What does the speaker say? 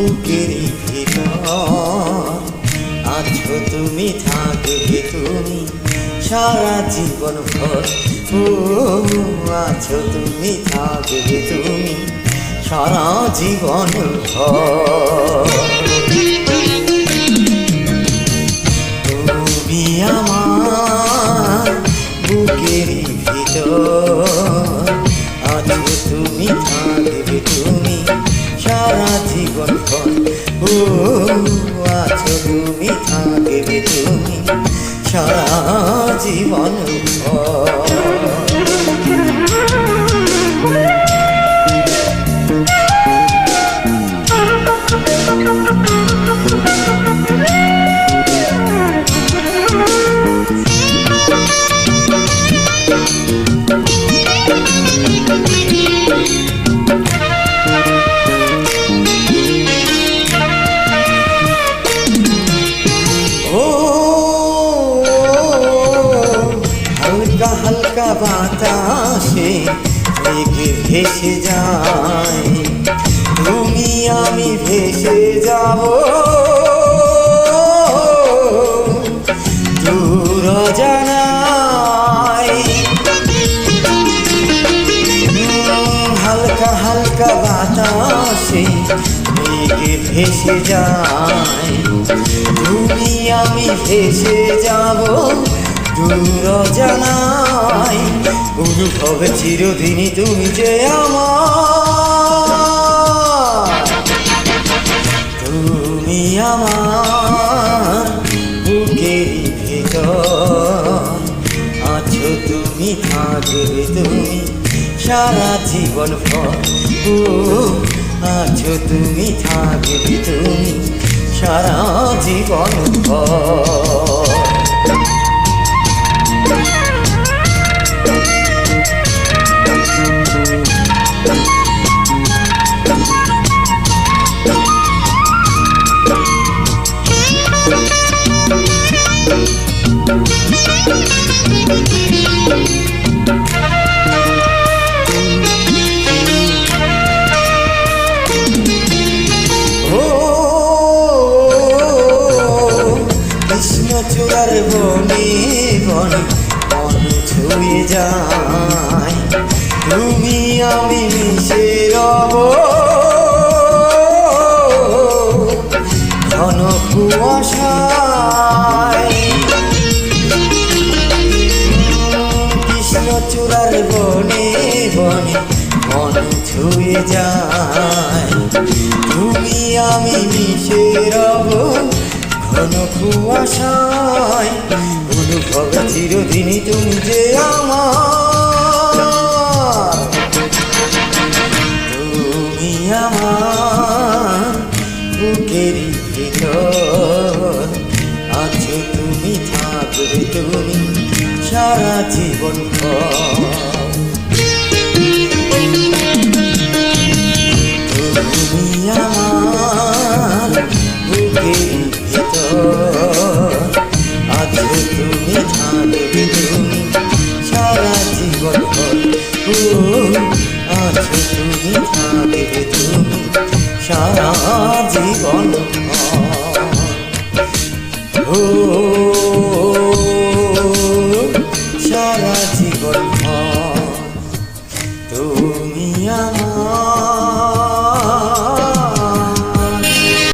বুকের আছো তুমি থাকবে তুমি, সারা জীবন ভর। ও আছো তুমি থাকবে তুমি, সারা জীবন ভর। আছো তুমি হালকা বাতাসে মেঘে ভেসে যায়। তুমি, আমি ভেসে যাব। হালকা হালকা মেঘে ভেসে যায়। তুমি, আমি ভেসে যাব। দূর জানাই, অনুভবে চিরদিনই তুমি যে আমার। তুমি আমার বুকের ভেতর। আছো তুমি, থাকবে তুমি, সারা জীবন ভর। আছো তুমি, থাকবে তুমি, সারা জীবন ভর চূড়ার বনে বনে মন ছুঁয়ে যায়। তুমি আমি মিশে রব। ঘন কুয়াশায়। কৃষ্ণ চূড়ার বনে বনে মন ছুঁয়ে যায়। তুমি আমি মিশে রব। ঘন কুয়াশায় অনুভব চিরদিনই তুমি যে আমার। তুমি আমার বুকের আছো, তুমি থাকবে তুমি সারা জীবন ভর সারা জীবন। ও